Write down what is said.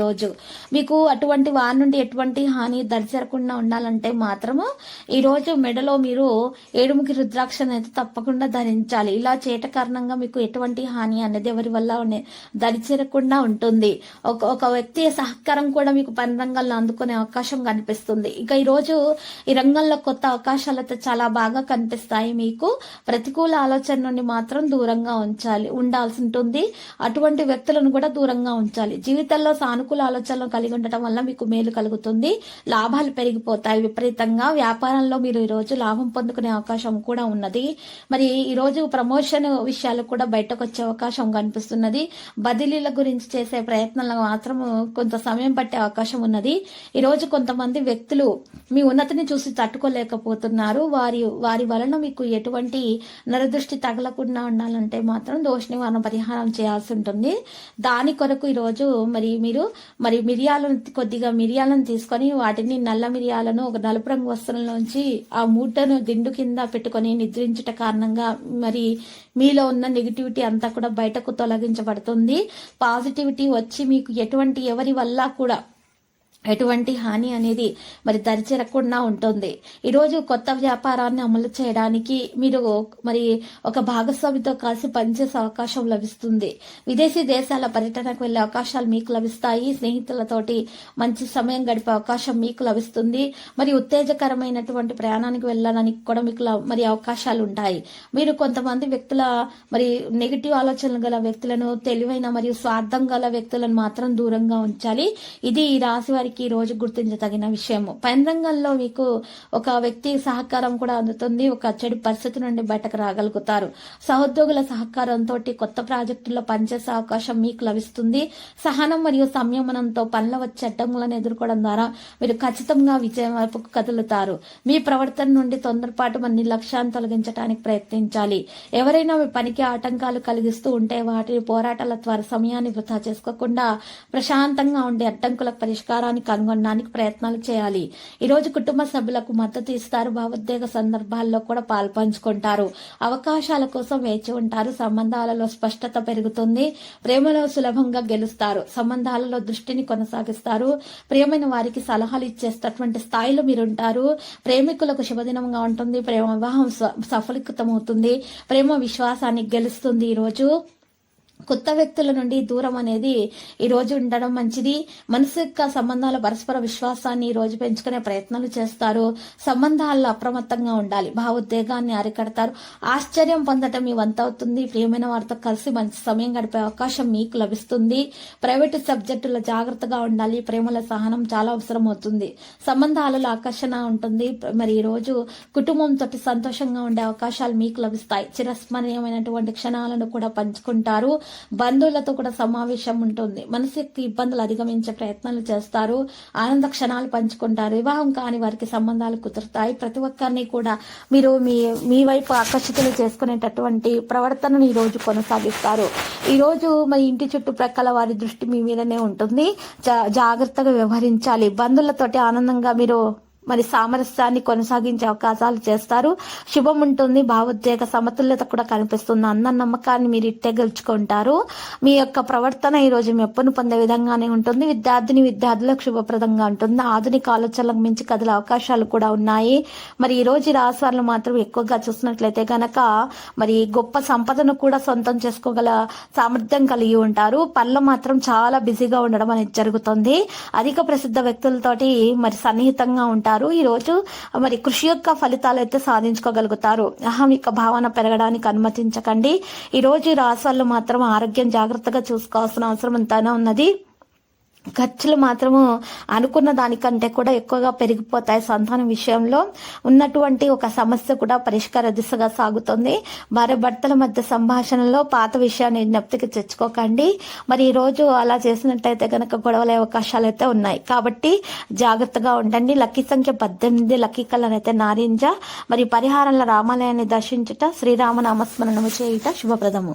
రోజు. మీకు అటువంటి వారి నుండి ఎటువంటి హాని దరిచేరకుండా ఉండాలంటే మాత్రము ఈ రోజు మెడలో మీరు ఏడుముఖి రుద్రాక్షను అయితే తప్పకుండా ధరించాలి. ఇలా చేయట కారణంగా మీకు ఎటువంటి హాని అనేది ఎవరి వల్ల దరిచేరకుండా ఉంటుంది. ఒక ఒక వ్యక్తి సహకారం కూడా మీకు పని రంగంలో అందుకునే అవకాశం కనిపిస్తుంది. ఇక ఈ రోజు ఈ రంగంలో కొత్త అవకాశాలు అయితే చాలా బాగా కనిపిస్తాయి మీకు. ప్రతికూల ఆలోచన నుండి మాత్రం దూరంగా ఉంచాలి. ఉండాల్సి ఉంటుంది. అటువంటి వ్యక్తులను కూడా దూరంగా ఉంచాలి. జీవితంలో సానుకూల ఆలోచనలు కలిగి ఉండటం వల్ల మీకు మేలు కలుగుతుంది. లాభాలు పెరిగిపోతాయి. విపరీతంగా వ్యాపారంలో మీరు ఈరోజు లాభం పొందుకునే అవకాశం కూడా ఉన్నది. మరి ఈరోజు ప్రమోషన్ విషయాలు కూడా బయటకు వచ్చే అవకాశం కనిపిస్తున్నది. బదిలీల గురించి చేసే ప్రయత్నాలు మాత్రం కొంత సమయం పట్టే అవకాశం ఉన్నది. ఈరోజు కొంతమంది వ్యక్తులు మీ ఉన్నతిని చూసి తట్టుకోలేకపోతున్నారు. వారి వారి వలన మీకు ఎటువంటి నరదృష్టి తగలకుండా ఉండాలంటే మాత్రం దోష నివారణ పరిహారం చేయాల్సి ఉంటుంది. దాని కొరకు ఈరోజు మరి మీరు మరి మిరియాలను కొద్దిగా మిరియాలను తీసుకొని వాటిని నల్ల మిరియాలను ఒక నలుపు రంగు వస్త్రంలోంచి ఆ మూటను దిండు కింద పెట్టుకొని నిద్రించుట కారణంగా మరి మీలో ఉన్న నెగిటివిటీ అంతా కూడా బయటకు తొలగించబడుతుంది. పాజిటివిటీ వచ్చి మీకు ఎటువంటి ఎవరి వల్ల కూడా ఎటువంటి హాని అనేది మరి దరిచేరకుండా ఉంటుంది. ఈరోజు కొత్త వ్యాపారాన్ని అమలు చేయడానికి మీరు మరి ఒక భాగస్వామితో కలిసి పనిచేసే అవకాశం లభిస్తుంది. విదేశీ దేశాల పర్యటనకు వెళ్ళే అవకాశాలు మీకు లభిస్తాయి. స్నేహితులతోటి మంచి సమయం గడిపే అవకాశం మీకు లభిస్తుంది. మరి ఉత్తేజకరమైనటువంటి ప్రయాణానికి వెళ్ళడానికి కూడా మీకు మరి అవకాశాలు ఉంటాయి. మీరు కొంతమంది వ్యక్తుల మరి నెగిటివ్ ఆలోచనలు గల వ్యక్తులను తెలివైన మరియు స్వార్థం గల వ్యక్తులను మాత్రం దూరంగా ఉంచాలి. ఇది ఈ రాశి వారికి ఈ రోజు గుర్తించదగిన విషయము. పైన రంగంలో మీకు ఒక వ్యక్తి సహకారం కూడా అందుతుంది. ఒక చెడు పరిస్థితి నుండి బయటకు రాగలుగుతారు. సహోద్యోగుల సహకారంతో కొత్త ప్రాజెక్టుల్లో పనిచేసే అవకాశం మీకు లభిస్తుంది. సహనం మరియు సంయమనంతో పనుల వచ్చే అడ్డంకులను ఎదుర్కోవడం ద్వారా మీరు ఖచ్చితంగా విజయం వైపుకు కదులుతారు. మీ ప్రవర్తన నుండి తొందరపాటు మన నిర్లక్ష్యాన్ని తొలగించడానికి ప్రయత్నించాలి. ఎవరైనా మీ పనికి ఆటంకాలు కలిగిస్తూ ఉంటే వాటి పోరాటాల ద్వారా సమయాన్ని వృధా చేసుకోకుండా ప్రశాంతంగా ఉండే అడ్డంకులకు పరిష్కారాన్ని కనుగొనడానికి ప్రయత్నాలు చేయాలి. ఈరోజు కుటుంబ సభ్యులకు మద్దతు ఇస్తారు. భావోద్వేగ సందర్భాల్లో కూడా పాల్పంచుకుంటారు. అవకాశాల కోసం వేచి ఉంటారు. సంబంధాలలో స్పష్టత పెరుగుతుంది. ప్రేమలో సులభంగా గెలుస్తారు. సంబంధాలలో దృష్టిని కొనసాగిస్తారు. ప్రియమైన వారికి సలహాలు ఇచ్చేటటువంటి స్థాయిలో మీరుంటారు. ప్రేమికులకు శుభదినంగా ఉంటుంది. ప్రేమ వివాహం స- సఫలీకృతమవుతుంది. ప్రేమ విశ్వాసాన్ని గెలుస్తుంది ఈరోజు కొత్త వ్యక్తుల నుండి దూరం అనేది ఈ రోజు ఉండడం మంచిది. మనసు యొక్క సంబంధాల పరస్పర విశ్వాసాన్ని ఈ రోజు పెంచుకునే ప్రయత్నాలు చేస్తారు. సంబంధాల్లో అప్రమత్తంగా ఉండాలి. భావోద్వేగాన్ని అరికడతారు. ఆశ్చర్యం పొందటం మీ వంతవుతుంది ప్రియమైన వారితో కలిసి మంచి సమయం గడిపే అవకాశం మీకు లభిస్తుంది. ప్రైవేటు సబ్జెక్టులో జాగ్రత్తగా ఉండాలి. ప్రేమల సహనం చాలా అవసరం అవుతుంది సంబంధాలలో ఆకర్షణ ఉంటుంది. మరి ఈ రోజు కుటుంబంతో సంతోషంగా ఉండే అవకాశాలు మీకు లభిస్తాయి. చిరస్మరణీయమైనటువంటి క్షణాలను కూడా పంచుకుంటారు. బంధువులతో కూడా సమావేశం ఉంటుంది. మనసు ఇబ్బందులు అధిగమించే ప్రయత్నాలు చేస్తారు. ఆనంద క్షణాలు పంచుకుంటారు. వివాహం కాని వారికి సంబంధాలు కుదురుతాయి. ప్రతి ఒక్కరిని కూడా మీరు మీ మీ వైపు ఆకర్షితులు చేసుకునేటటువంటి ప్రవర్తనను ఈ రోజు కొనసాగిస్తారు. ఈ రోజు మరి ఇంటి చుట్టుప్రక్కల వారి దృష్టి మీ మీదనే ఉంటుంది. జా- జాగ్రత్తగా వ్యవహరించాలి. బంధువులతోటి ఆనందంగా మీరు మరి సామరస్యాన్ని కొనసాగించే అవకాశాలు చేస్తారు. శుభం ఉంటుంది. భావోద్వేగ సమతుల్యత కూడా కనిపిస్తుంది. అన్న నమ్మకాన్ని మీరు ఇట్టే గెలుచుకుంటారు. మీ యొక్క ప్రవర్తన ఈ రోజు మెప్పును పొందే విధంగానే ఉంటుంది. విద్యార్థిని విద్యార్థులకు శుభప్రదంగా ఉంటుంది. ఆధునిక ఆలోచనలకు మించి కదిలే అవకాశాలు కూడా ఉన్నాయి. మరి ఈ రోజు ఈ రాశి మాత్రం ఎక్కువగా చూసినట్లయితే గనక మరి గొప్ప సంపదను కూడా సొంతం చేసుకోగల సామర్థ్యం కలిగి ఉంటారు. పనులు మాత్రం చాలా బిజీగా ఉండడం అనేది జరుగుతుంది. అధిక ప్రసిద్ధ వ్యక్తులతోటి మరి సన్నిహితంగా ఉంటారు. ఈ రోజు మరి కృషి యొక్క ఫలితాలు అయితే సాధించుకోగలుగుతారు. అహం యొక్క భావన పెరగడానికి అనుమతించకండి. ఈరోజు ఈ రాశి వాళ్ళు మాత్రం ఆరోగ్యం జాగ్రత్తగా చూసుకోవాల్సిన అవసరం ఎంతైనా ఉన్నది. ఖర్చులు మాత్రము అనుకున్న దానికంటే కూడా ఎక్కువగా పెరిగిపోతాయి. సంతానం విషయంలో ఉన్నటువంటి ఒక సమస్య కూడా పరిష్కార దిశగా సాగుతుంది. భార్య భర్తల మధ్య సంభాషణలో పాత విషయాన్ని జ్ఞప్తికి తెచ్చుకోకండి. మరి ఈరోజు రోజు అలా చేసినట్టయితే కనుక గొడవలే అవకాశాలు అయితే ఉన్నాయి. కాబట్టి జాగ్రత్తగా ఉండండి. లక్కీ సంఖ్య పద్దెనిమిది లక్కీ కలర్ అయితే నారింజ. మరి పరిహారంలో రామాలయాన్ని దర్శించుట శ్రీరామ నామస్మరణము చేయుట శుభప్రదము.